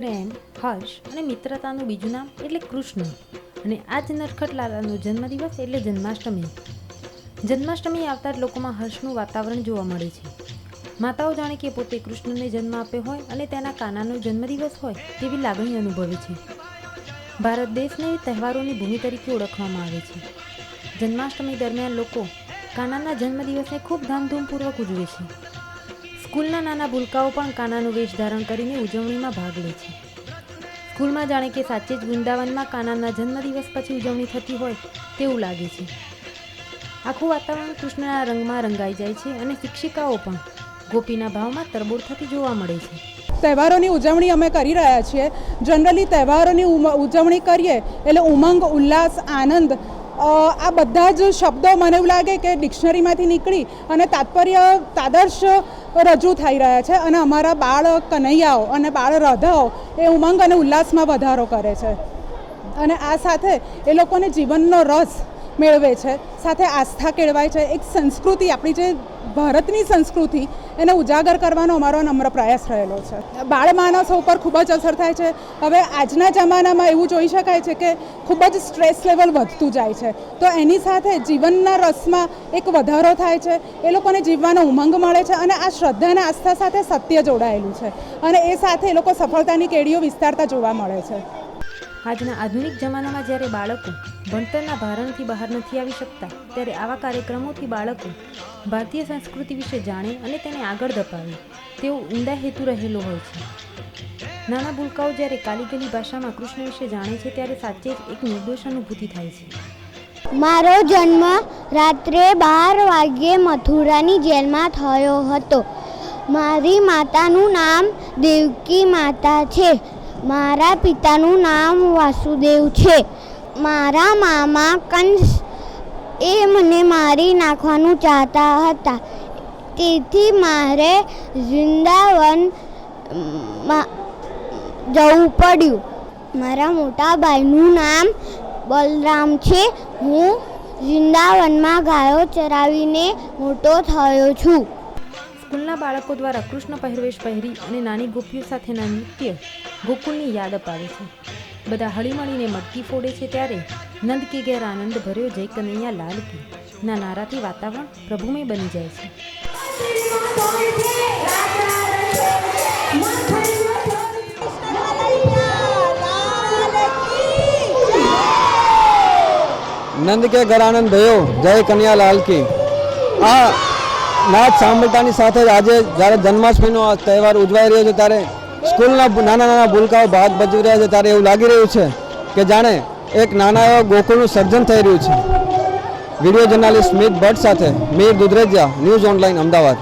પ્રેમ, હર્ષ અને મિત્રતાનું બીજું નામ એટલે કૃષ્ણ. અને આ જ નરખટ લાલાનો જન્મદિવસ એટલે જન્માષ્ટમી. જન્માષ્ટમી આવતા જ લોકોમાં હર્ષનું વાતાવરણ જોવા મળે છે. માતાઓ જાણે કે પોતે કૃષ્ણને જન્મ આપ્યો હોય અને તેના કાનાનો જન્મદિવસ હોય તેવી લાગણી અનુભવે છે. ભારત દેશને તહેવારોની ભૂમિ તરીકે ઓળખવામાં આવે છે. જન્માષ્ટમી દરમિયાન લોકો કાનાના જન્મદિવસને ખૂબ ધામધૂમપૂર્વક ઉજવે છે. સ્કૂલના નાના ભૂલકાઓ પણ કાનાનું વેશ ધારણ કરીને ઉજવણીમાં ભાગ લે છે. સ્કૂલમાં જાણે કે સાચે જ વૃંદાવનમાં કાનાના જન્મદિવસ પછી ઉજવણી થતી હોય તેવું લાગે છે. આખું વાતાવરણ કૃષ્ણના રંગમાં રંગાઈ જાય છે અને શિક્ષિકાઓ પણ ગોપીના ભાવમાં તરબોળ થતી જોવા મળે છે. તહેવારોની ઉજવણી અમે કરી રહ્યા છીએ. જનરલી તહેવારોની ઉજવણી કરીએ એટલે ઉમંગ, ઉલ્લાસ, આનંદ આ બધા જ શબ્દો મને એવું લાગે કે ડિક્શનરીમાંથી નીકળી અને તાત્પર્ય, તાદર્શ રજૂ થઈ રહ્યા છે અને અમારા બાળ કનૈયાઓ અને બાળ રાધાઓ એ ઉમંગ અને ઉલ્લાસમાં વધારો કરે છે. અને આ સાથે એ લોકોને જીવનનો રસ મેળવે છે. સાથે આસ્થા કેળવાય છે. એક સંસ્કૃતિ, આપણી જે ભારતની સંસ્કૃતિ, એને ઉજાગર કરવાનો અમારો નમ્ર પ્રયાસ રહેલો છે. બાળ માનસો ઉપર ખૂબ જ અસર થાય છે. હવે આજના જમાનામાં એવું જોઈ શકાય છે કે ખૂબ જ સ્ટ્રેસ લેવલ વધતું જાય છે. તો એની સાથે જીવનના રસમાં એક વધારો થાય છે. એ લોકોને જીવવાનો ઉમંગ મળે છે અને આ શ્રદ્ધા અને આસ્થા સાથે સત્ય જોડાયેલું છે. અને એ સાથે એ લોકો સફળતાની કેડીઓ વિસ્તારતા જોવા મળે છે. આજના આધુનિક જમાનામાં જ્યારે બાળકો ભણતરના ભારણથી બહાર નથી આવી શકતા, ત્યારે આવા કાર્યક્રમોથી બાળકો ભારતીય સંસ્કૃતિ વિશે જાણે અને તેને આગળ ધપાવે. તેવો ઊંડા હેતુ રહેલો હોય છે. નાના ભૂલકાઓ જ્યારે કાલીગલી ભાષામાં કૃષ્ણ વિશે જાણે છે, ત્યારે સાચે જ એક નિર્દોષ અનુભૂતિ થાય છે. મારો જન્મ રાત્રે બાર વાગ્યે મથુરાની જેલમાં થયો હતો. મારી માતાનું નામ દેવકી માતા છે. મારા પિતાનું નામ વાસુદેવ છે. મારા મામા કંસ એ મને મારી નાખવાનું ચાહતા હતા. તેથી મારે વૃંદાવન જવું પડ્યું. મારા મોટા ભાઈનું નામ બલરામ છે. હું વૃંદાવનમાં ગાયો ચરાવીને મોટો થયો છું. સ્કૂલના બાળકો દ્વારા કૃષ્ણ પહેરવેશ પહેરી અને નાની ગોપીઓ સાથેના નૃત્ય ગોકુલની યાદ અપાવે છે. બધા હળીમળીને મટકી ફોડે છે ત્યારે નંદ કે ઘેર આનંદ ભર્યો જય કનૈયા લાલ કી. ના નારાથી વાતાવરણ પ્રભુમય બની જાય છે. નંદ કે ઘરાનંદ ભયો જય કન્યા લાલ કી. આ નાચ સાંભળતાની સાથે જ આજે જ્યારે જન્માષ્ટમીનો તહેવાર ઉજવાઈ રહ્યો છે, ત્યારે સ્કૂલના નાના નાના ભૂલકાઓ ભાગ ભજવી રહ્યા છે, ત્યારે એવું લાગી રહ્યું છે કે જાણે એક નાના એવા ગોકુળનું સર્જન થઈ રહ્યું છે. વીડિયો જર્નાલિસ્ટ મિત ભટ્ટ સાથે મીર દુધરેજિયા, ન્યૂઝ ઓનલાઈન, અમદાવાદ.